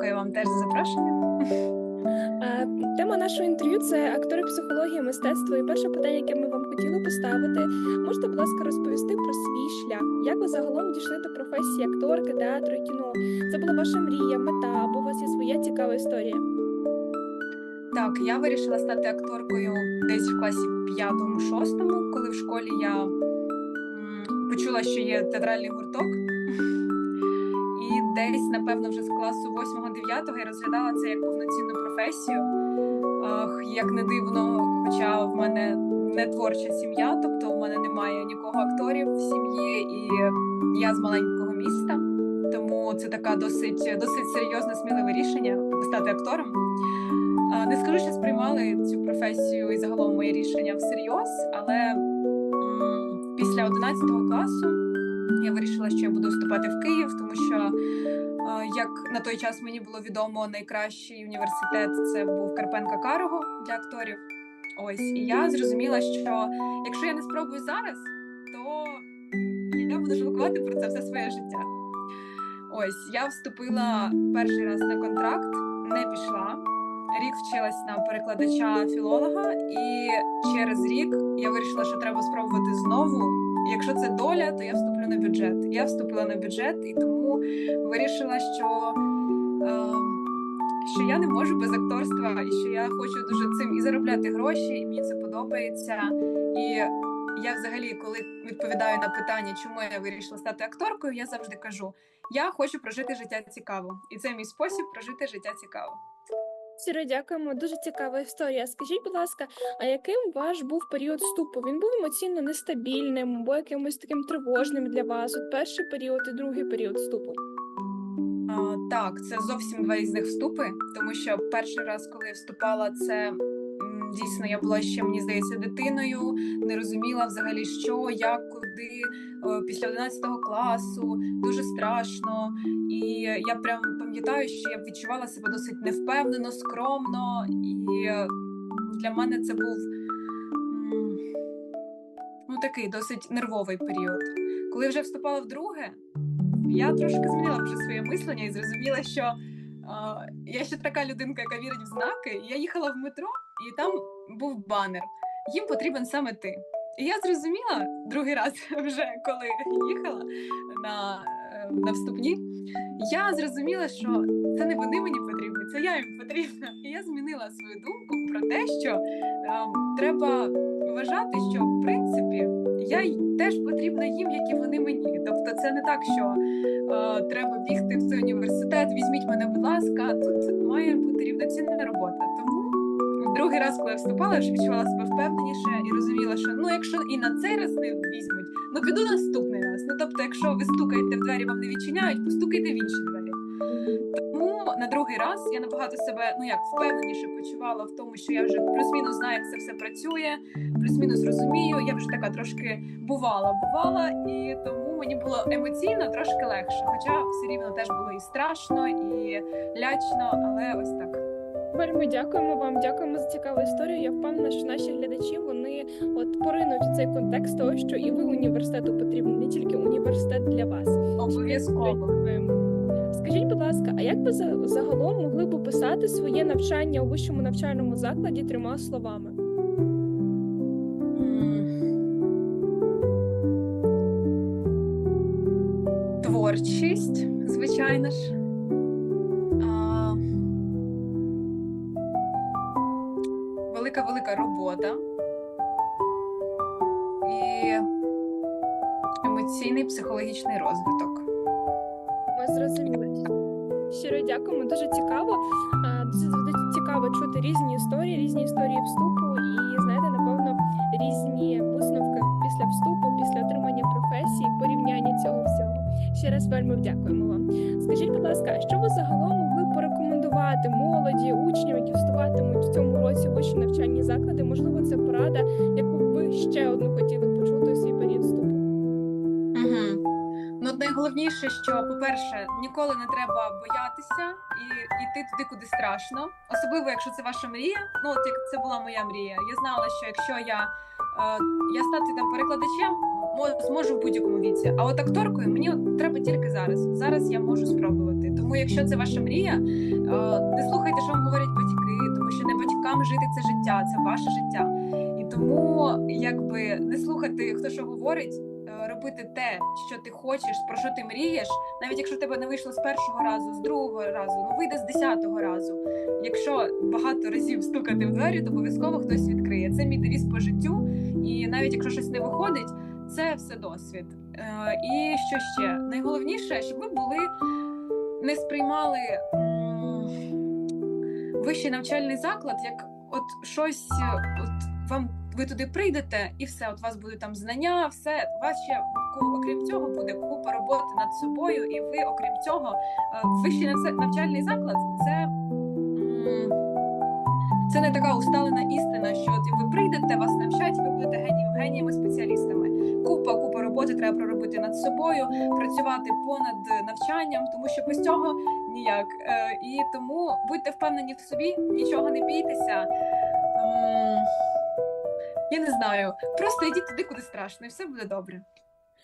Дякую вам теж за запрошення. Тема нашого інтерв'ю це актори психології, мистецтва. І перше питання, яке ми вам хотіли поставити, можете, будь ласка, розповісти про свій шлях. Як ви загалом дійшли до професії акторки, театру і кіно? Це була ваша мрія, мета, або у вас є своя цікава історія? Так, я вирішила стати акторкою десь в класі 5-6, коли в школі я почула, що є театральний гурток. Десь, напевно, вже з класу 8-9 я розглядала це як повноцінну професію. Як не дивно, хоча в мене не творча сім'я, тобто в мене немає нікого акторів в сім'ї, і я з маленького міста. Тому це така досить, досить серйозне, сміливе рішення стати актором. Не скажу, що сприймали цю професію і загалом моє рішення всерйоз, але після 11 класу я вирішила, що я буду вступати в Київ, тому що як на той час мені було відомо, найкращий університет це був Карпенка Карого для акторів. Ось і я зрозуміла, що якщо я не спробую зараз, то я буду жалкувати про це все своє життя. Ось я вступила перший раз на контракт, не пішла. Рік вчилась на перекладача філолога, і через рік я вирішила, що треба спробувати знову. Якщо це доля, то я вступлю на бюджет. Я вступила на бюджет і тому вирішила, що, е, що я не можу без акторства, і що я хочу дуже цим і заробляти гроші, і мені це подобається. І я взагалі, коли відповідаю на питання, чому я вирішила стати акторкою, я завжди кажу: я хочу прожити життя цікаво, і це мій спосіб прожити життя цікаво. Щиро дякуємо, дуже цікава історія. Скажіть, будь ласка, а яким ваш був період вступу? Він був емоційно нестабільним або якимось таким тривожним для вас? От перший період і другий період вступу? А, так, це зовсім два різних вступи, тому що перший раз, коли я вступала, це дійсно я була ще, мені здається, дитиною, не розуміла взагалі, що, як, куди Е, після 11 класу, дуже страшно. І я прям пам'ятаю, що я відчувала себе досить невпевнено, скромно, і для мене це був ну, такий досить нервовий період. Коли вже вступала в друге, я трошки змінила вже своє мислення і зрозуміла, що я ще така людинка, яка вірить в знаки. Я їхала в метро, і там був банер. Їм потрібен саме ти. І я зрозуміла другий раз, вже коли їхала на, е, на вступні, я зрозуміла, що це не вони мені потрібні, це я їм потрібна. І я змінила свою думку про те, що е, треба вважати, що в принципі я теж потрібна їм, як і вони мені. Тобто, це не так, що е, треба бігти в цей університет, візьміть мене, будь ласка. Тут має бути рівноцінна робота. Тому другий раз, коли я вступала, я відчувала себе впевненіше і розуміла, що ну якщо і на цей раз не візьмуть, ну піду наступний раз. Ну тобто, якщо ви стукаєте в двері, вам не відчиняють, постукайте в інші двері. На другий раз я набагато себе ну як впевненіше почувала в тому, що я вже плюс-мінус знаю, як це все працює, плюс-мінус розумію. Я вже така трошки бувала, бувала, і тому мені було емоційно трошки легше. Хоча все рівно теж було і страшно, і лячно, але ось так. Вельми дякуємо вам, дякуємо за цікаву історію. Я впевнена, що наші глядачі вони от поринуть у цей контекст того, що і ви університету потрібні, не тільки університет для вас. Обов'язково. Скажіть, будь ласка, а як ви загалом могли б описати своє навчання у вищому навчальному закладі трьома словами? Творчість, звичайно ж. Велика велика робота і емоційний психологічний розвиток. Ми зрозуміли. Щиро дякуємо, дуже цікаво. Дуже завжди цікаво чути різні історії, різні історії вступу, і знаєте, напевно, різні висновки після вступу, після отримання професії, порівняння цього всього. Ще раз вельми дякуємо вам. Скажіть, будь ласка, що ви загалом могли порекомендувати молоді, учням, які вступатимуть в цьому році в вищі навчальні заклади? Можливо, це порада, яку ви ще одну хотіли найголовніше, що, по-перше, ніколи не треба боятися і йти туди, куди страшно. Особливо, якщо це ваша мрія. Ну, от як це була моя мрія. Я знала, що якщо я, е, я стати там перекладачем, зможу в будь-якому віці. А от акторкою мені от треба тільки зараз. Зараз я можу спробувати. Тому, якщо це ваша мрія, е, не слухайте, що вам говорять батьки, тому що не батькам жити це життя, це ваше життя. І тому, якби не слухати, хто що говорить, робити те, що ти хочеш, про що ти мрієш, навіть якщо в тебе не вийшло з першого разу, з другого разу, ну вийде з десятого разу. Якщо багато разів стукати в двері, то обов'язково хтось відкриє. Це мій девіз по життю. І навіть якщо щось не виходить, це все досвід. Е, і що ще найголовніше, щоб ви були не сприймали вищий навчальний заклад як от щось, е, от вам ви туди прийдете, і все, от у вас будуть там знання, все вас ще окрім цього буде купа роботи над собою, і ви, окрім цього, е, вищий навчальний заклад це. Це не така усталена істина, що от ви прийдете, вас навчать, ви будете генієм, геніями спеціалістами. Купа, купа роботи треба проробити над собою, працювати понад навчанням, тому що без цього ніяк. Е, І тому будьте впевнені в собі, нічого не бійтеся. Я не знаю, просто йдіть туди, куди страшно, і все буде добре.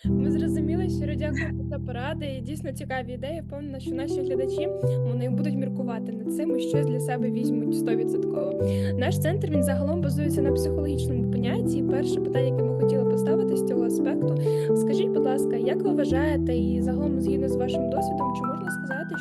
Ми зрозуміли, щиро дякуємо за поради. і Дійсно цікаві ідеї. Впевнена, що наші глядачі вони будуть міркувати над цим і щось для себе візьмуть 100%. Наш центр він загалом базується на психологічному понятті. Перше питання, яке ми хотіли поставити з цього аспекту. Скажіть, будь ласка, як ви вважаєте, і загалом згідно з вашим досвідом, сказати,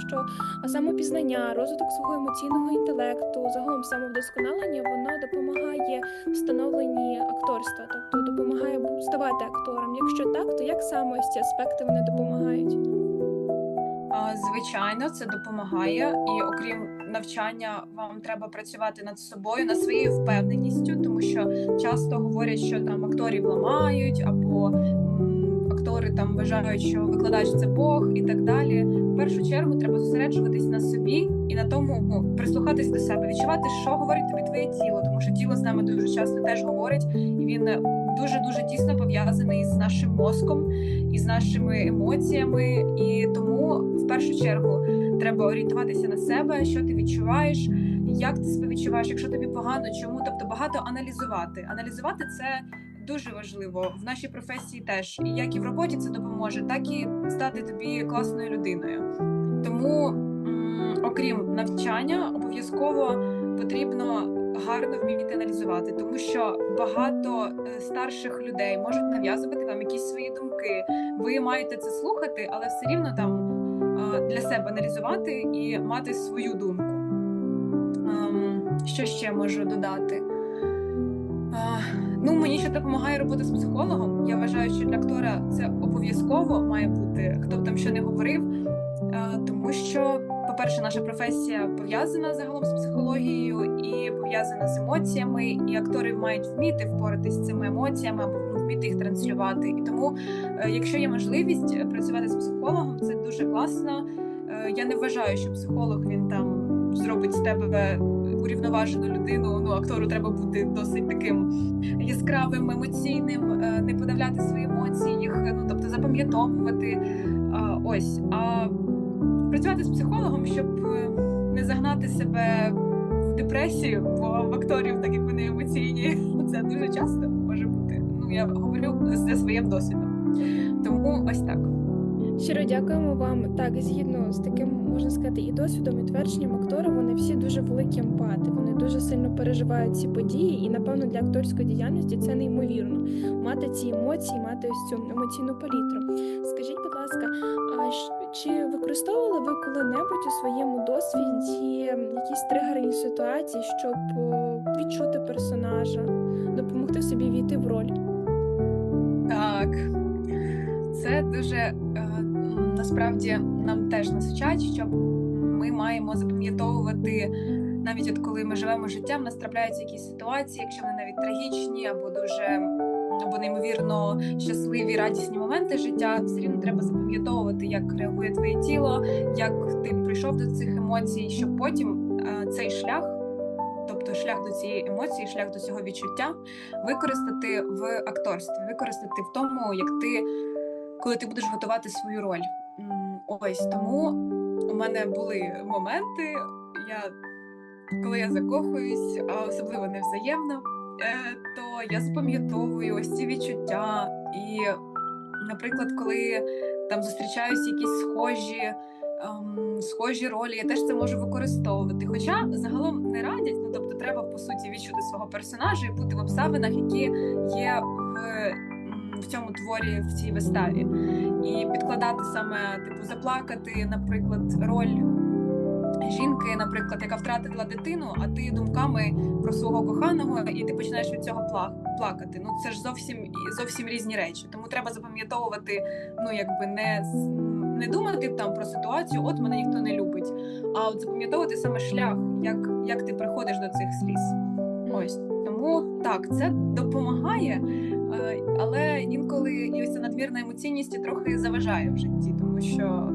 що самопізнання, розвиток свого емоційного інтелекту, загалом самовдосконалення, воно допомагає в становленні акторства, тобто допомагає ставати актором? Якщо так, то як саме ці аспекти вони допомагають? Звичайно, це допомагає, і окрім навчання, вам треба працювати над собою, над своєю впевненістю, тому що часто говорять, що там акторів ламають, або актори там вважають, що викладач це Бог і так далі. В першу чергу треба зосереджуватись на собі і на тому ну, прислухатись до себе, відчувати, що говорить тобі твоє тіло, тому що тіло з нами дуже часто теж говорить, і він дуже дуже тісно пов'язаний з нашим мозком і з нашими емоціями. І тому в першу чергу треба орієнтуватися на себе, що ти відчуваєш, як ти себе відчуваєш, якщо тобі погано, чому тобто багато аналізувати. Аналізувати це дуже важливо в нашій професії теж. І як і в роботі це допоможе, так і стати тобі класною людиною. Тому, окрім навчання, обов'язково потрібно гарно вміти аналізувати, тому що багато е, старших людей можуть нав'язувати вам якісь свої думки. Ви маєте це слухати, але все рівно там е, для себе аналізувати і мати свою думку. Ем, Що ще можу додати? Ну, мені ще допомагає робота з психологом. Я вважаю, що для актора це обов'язково має бути, хто б там що не говорив, Е, тому що, по-перше, наша професія пов'язана загалом з психологією і пов'язана з емоціями, і актори мають вміти впоратись з цими емоціями або ну, вміти їх транслювати. І тому, е, якщо є можливість е, працювати з психологом, це дуже класно. Я не вважаю, що психолог він там зробить з тебе урівноважену людину. Ну, актору треба бути досить таким яскравим, емоційним, е, не подавляти свої емоції, їх ну тобто запам'ятовувати. Ось а працювати з психологом, щоб е, не загнати себе в депресію, бо в акторів, так як вони емоційні, це дуже часто може бути. Ну я говорю за своїм досвідом. Тому ось так. Щиро дякуємо вам. Так, згідно з таким, можна сказати, і досвідом, і твердженням актора, вони всі дуже великі емпати. Вони дуже сильно переживають ці події, і напевно для акторської діяльності це неймовірно. Мати ці емоції, мати ось цю емоційну палітру. Скажіть, будь ласка, а чи використовували ви коли-небудь у своєму досвіді якісь тригерні ситуації, щоб відчути персонажа, допомогти собі війти в роль? Так, це дуже е, насправді нам теж нас що ми маємо запам'ятовувати навіть от коли ми живемо життям, нас трапляються якісь ситуації, якщо вони навіть трагічні або дуже або неймовірно щасливі, радісні моменти життя, все рівно треба запам'ятовувати, як реагує твоє тіло, як ти прийшов до цих емоцій, щоб потім е, цей шлях. Тобто шлях до цієї емоції, шлях до цього відчуття використати в акторстві, використати в тому, як ти коли ти будеш готувати свою роль. Ось тому у мене були моменти, я, коли я закохуюсь, а особливо невзаємно, е, то я запам'ятовую ось ці відчуття. І, наприклад, коли там зустрічаюсь якісь схожі. ем, Схожі ролі, я теж це можу використовувати. Хоча загалом не радять, ну тобто треба по суті відчути свого персонажа і бути в обставинах, які є в, в цьому творі, в цій виставі, і підкладати саме, типу, заплакати, наприклад, роль жінки, наприклад, яка втратила дитину, а ти думками про свого коханого, і ти починаєш від цього плакати. Ну це ж зовсім зовсім різні речі. Тому треба запам'ятовувати, ну якби не не думати там про ситуацію, от мене ніхто не любить, а от запам'ятовувати саме шлях, як, як ти приходиш до цих сліз. Ось тому так, це допомагає, але інколи і ось ця надмірна емоційність трохи заважає в житті, тому що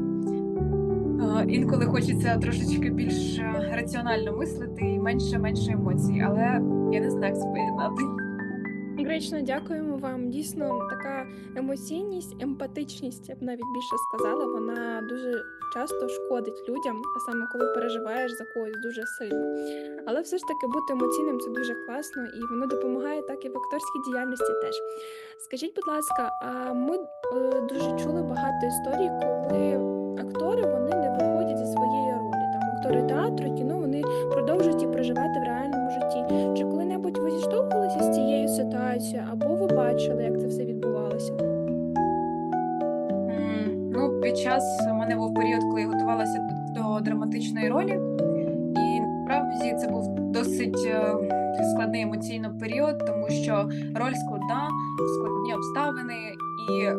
е, інколи хочеться трошечки більш е, раціонально мислити і менше менше емоцій, але я не знаю, як це поєднати. Гречно дякуємо вам. Дійсно, така емоційність, емпатичність, я б навіть більше сказала, вона дуже часто шкодить людям, а саме коли переживаєш за когось дуже сильно. Але все ж таки бути емоційним це дуже класно, і воно допомагає так і в акторській діяльності теж. Скажіть, будь ласка, ми е, дуже чули багато історій, коли актори вони не виходять зі своєї ролі. Там актори театру, кіно вони продовжують і проживати в реальному житті. Чи коли-небудь ви зіштовхувалися з цією ситуацією, або ви бачили, як це все відбувалося? Ну, під час у мене був період, коли я готувалася до, драматичної ролі, і насправді це був досить е, складний емоційно період, тому що роль складна, складні обставини, і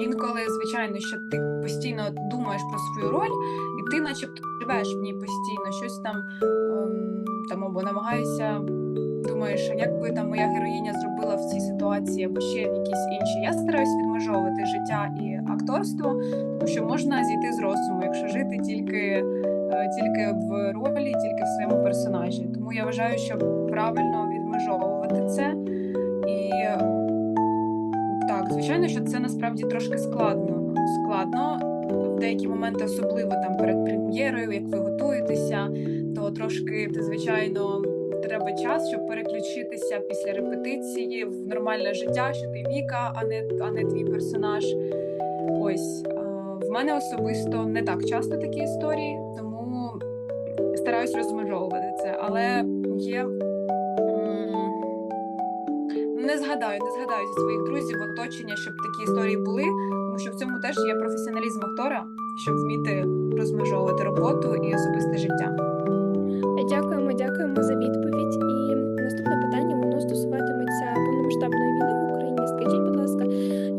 інколи, звичайно, що ти постійно думаєш про свою роль, і ти, начебто, живеш в ній постійно, щось там, ем, там або намагаєшся. Думаєш, як би там моя героїня зробила в цій ситуації, або ще в якісь інші. Я стараюсь відмежовувати життя і акторство, тому що можна зійти з розуму, якщо жити тільки, е, тільки в ролі, тільки в своєму персонажі. Тому я вважаю, що правильно відмежовувати це. Так, звичайно, що це насправді трошки складно. Складно в деякі моменти, особливо там перед прем'єрою, як ви готуєтеся, то трошки звичайно, треба час, щоб переключитися після репетиції в нормальне життя, що ти Віка, а не, а не твій персонаж. Ось в мене особисто не так часто такі історії, тому стараюсь розмежовувати це. Але є. Згадаю, не згадаю зі своїх друзів оточення, щоб такі історії були, тому що в цьому теж є професіоналізм актора, щоб вміти розмежовувати роботу і особисте життя. Дякуємо, дякуємо за відповідь. І наступне питання воно стосуватиметься повномасштабної війни в Україні. Скажіть, будь ласка,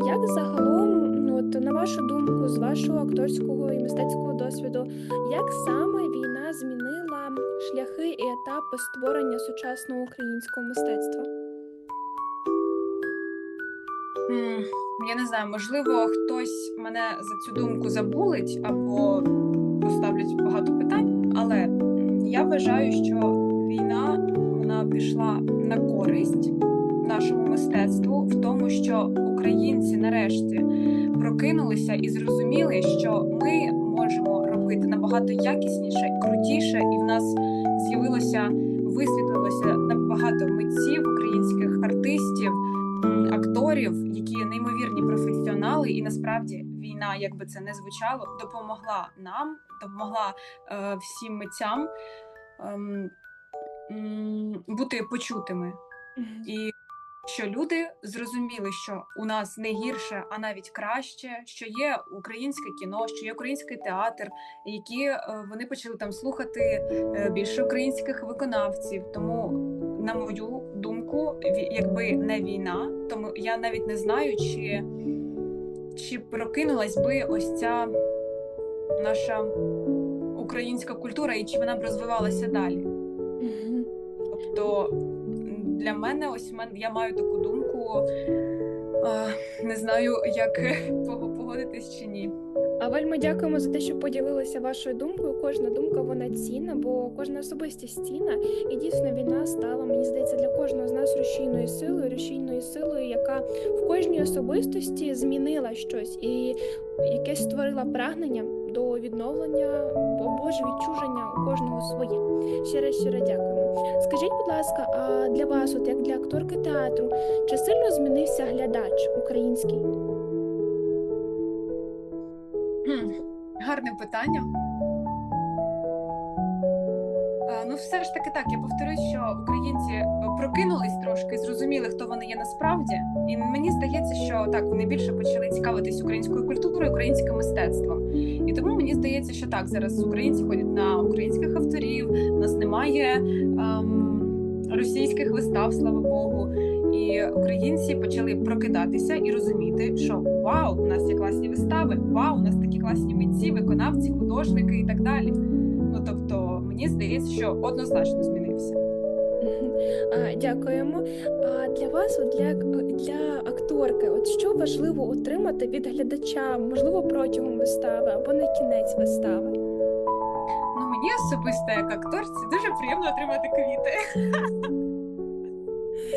як загалом, ну, от на вашу думку, з вашого акторського і мистецького досвіду, як саме війна змінила шляхи і етапи створення сучасного українського мистецтва? Я не знаю, можливо, хтось мене за цю думку забулить або поставлять багато питань, але я вважаю, що війна вона пішла на користь нашому мистецтву в тому, що українці нарешті прокинулися і зрозуміли, що ми можемо робити набагато якісніше, крутіше, і в нас з'явилося висвітлилося набагато митців, українських артистів, акторів, які неймовірні професіонали, і насправді війна, як би це не звучало, допомогла нам, допомогла е, всім митцям м, бути почутими. І що люди зрозуміли, що у нас не гірше, а навіть краще, що є українське кіно, що є український театр, які е, вони почали там слухати е, більше українських виконавців. Тому, на мою думку, якби не війна, тому я навіть не знаю, чи, чи прокинулась би ось ця наша українська культура, і чи вона б розвивалася далі. Тобто для мене, ось я маю таку думку. Не знаю, як погодитись чи ні. А вельми дякуємо за те, що поділилися вашою думкою. Кожна думка вона цінна, бо кожна особистість цінна. І дійсно війна стала, мені здається, для кожного з нас рушійною силою, рушійною силою, яка в кожній особистості змінила щось і якесь створила прагнення до відновлення або ж відчуження у кожного своє. Щиро щиро дякуємо. Скажіть, будь ласка, а для вас, от як для акторки театру, чи сильно змінився глядач український? Гарне питання. А, Ну, все ж таки так, я повторюсь, що українці е, прокинулись трошки, зрозуміли, хто вони є насправді. І мені здається, що так вони більше почали цікавитись українською культурою, українським мистецтвом. І тому мені здається, що так зараз українці ходять на українських авторів, у нас немає ем, російських вистав, слава Богу. І українці почали прокидатися і розуміти, що вау, у нас є класні вистави, вау, у нас такі класні митці, виконавці, художники і так далі. Ну тобто, мені здається, що однозначно змінився. Дякуємо. А для вас, для, для акторки, от що важливо отримати від глядача, можливо, протягом вистави або на кінець вистави? Ну мені особисто як акторці дуже приємно отримати квіти.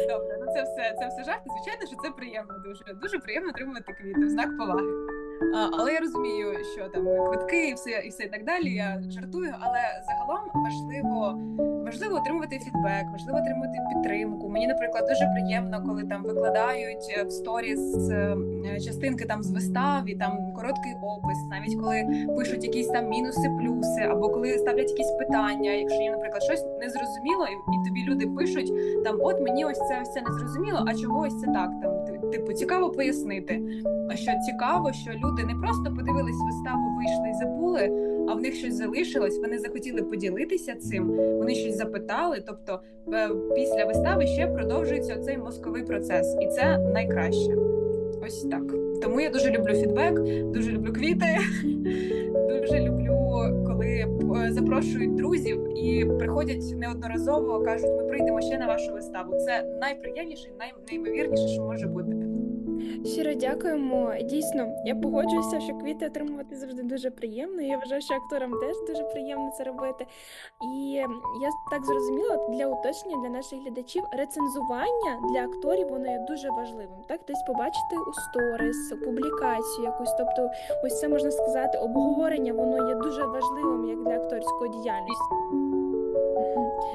Добре, це все це все жарти. Звичайно, що це приємно дуже. Дуже приємно отримувати квіти в знак поваги. А, але я розумію, що там квитки і все і все і так далі. Я жартую, але загалом важливо важливо отримувати фідбек, важливо отримати підтримку. Мені, наприклад, дуже приємно, коли там викладають е, в сторіс е, частинки там з вистав і там короткий опис, навіть коли пишуть якісь там мінуси, плюси, або коли ставлять якісь питання. Якщо є, наприклад, щось незрозуміло, і, і тобі люди пишуть там: от мені ось це ось це не зрозуміло, а чого ось це так? Там типу цікаво пояснити. Що цікаво, що люди не просто подивились виставу, вийшли і забули, а в них щось залишилось. Вони захотіли поділитися цим, вони щось запитали. Тобто, е, після вистави ще продовжується цей мозковий процес, і це найкраще. Ось так. Тому я дуже люблю фідбек, дуже люблю квіти, дуже люблю, коли е, запрошують друзів і приходять неодноразово, кажуть, ми прийдемо ще на вашу виставу. Це найприємніше, найнеймовірніше, що може бути. Щиро дякуємо. Дійсно, я погоджуюся, що квіти отримувати завжди дуже приємно. Я вважаю, що акторам теж дуже приємно це робити. І я так зрозуміла для уточнення для наших глядачів рецензування для акторів воно є дуже важливим. Так, десь побачити у сторіс, публікацію якусь. Тобто, ось це можна сказати, обговорення воно є дуже важливим як для акторської діяльності.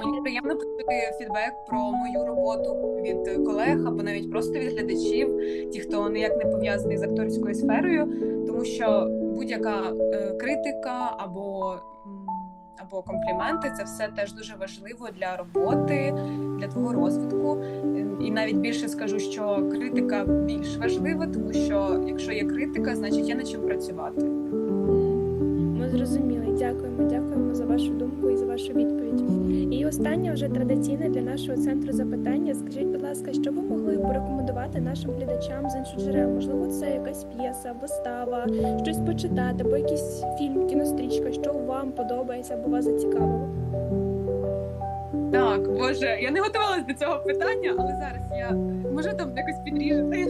Мені приємно почути фідбек про мою роботу від колег або навіть просто від глядачів, ті, хто ніяк не пов'язаний з акторською сферою, тому що будь-яка е, критика або або компліменти це все теж дуже важливо для роботи, для твого розвитку. І навіть більше скажу, що критика більш важлива, тому що якщо є критика, значить є над чим працювати. Зрозуміли. Дякуємо, дякуємо за вашу думку і за вашу відповідь. І останнє вже традиційне для нашого центру запитання. Скажіть, будь ласка, що ви могли порекомендувати нашим глядачам з інших джерел? Можливо, це якась п'єса, вистава, щось почитати, або якийсь фільм, кінострічка, що вам подобається або вас зацікавило? Так, боже, я не готувалась до цього питання, але зараз я може там якось підріжете.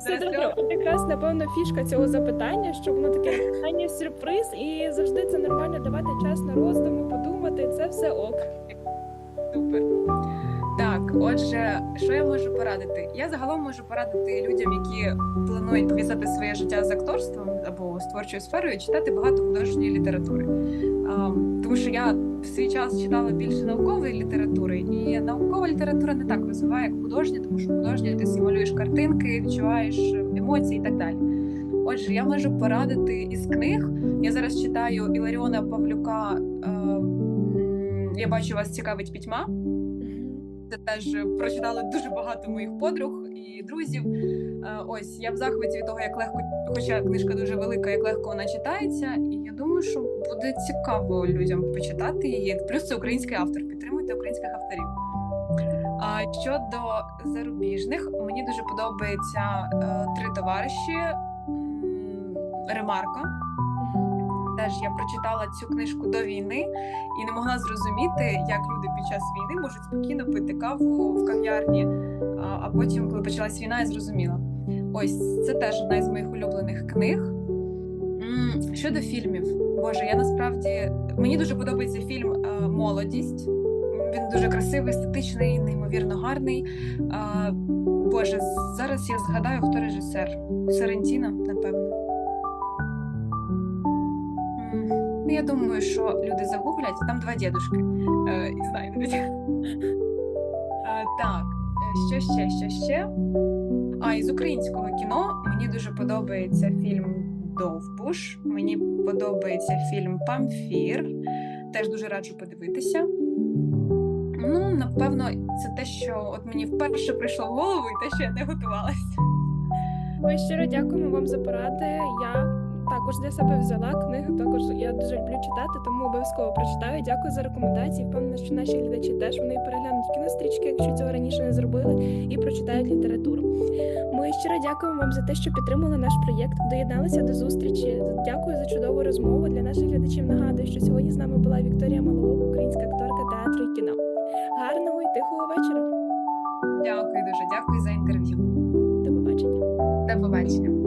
Це добре. От якраз напевно фішка цього запитання, що воно таке питання сюрприз, і завжди це нормально давати час на роздуму, подумати. Це все ок. Супер. Так, отже, що я можу порадити? Я загалом можу порадити людям, які планують пов'язати своє життя з акторством або з творчою сферою, читати багато художньої літератури. Тому що я в свій час читала більше наукової літератури, і наукова література не так розвиває, як художня, тому що художня ти симулюєш картинки, відчуваєш емоції і так далі. Отже, я можу порадити із книг. Я зараз читаю Іларіона Павлюка. Е, я бачу, вас цікавить пітьма. Це теж прочитали дуже багато моїх подруг і друзів. Ось я в захваті від того, як легко, хоча книжка дуже велика, як легко вона читається, і я думаю, що буде цікаво людям почитати її. Плюс це український автор. Підтримуйте українських авторів. А щодо зарубіжних, мені дуже подобається е, три товариші Ремарка. Теж я прочитала цю книжку до війни і не могла зрозуміти, як люди під час війни можуть спокійно пити каву в кав'ярні. А потім, коли почалась війна, я зрозуміла. Ось це теж одна із моїх улюблених книг. щодо фільмів, Боже, я насправді мені дуже подобається фільм е, Молодість. Він дуже красивий, естетичний, неймовірно гарний. Боже, зараз я згадаю, хто режисер. Соррентіно, напевно. Я думаю, що люди загуглять, там два дідушки е, і знайдуть. Е, так, що ще, що ще? А із українського кіно мені дуже подобається фільм Довбуш. Мені подобається фільм Памфір. Теж дуже раджу подивитися. Ну, напевно, це те, що от мені вперше прийшло в голову, і те, що я не готувалася. Ми щиро дякуємо вам за поради. Я також для себе взяла книгу. Також я дуже люблю читати, тому обов'язково прочитаю. Дякую за рекомендації. Впевнена, що наші глядачі теж вони переглянуть кінострічки, якщо цього раніше не зробили, і прочитають літературу. Ми щиро дякуємо вам за те, що підтримали наш проєкт, доєдналися до зустрічі. Дякую за чудову розмову. Для наших глядачів нагадую, що сьогодні з нами була Вікторія Маловок, українська акторка театру і кіно. Гарного і тихого вечора. Дякую дуже, дякую за інтерв'ю. До побачення. До побачення.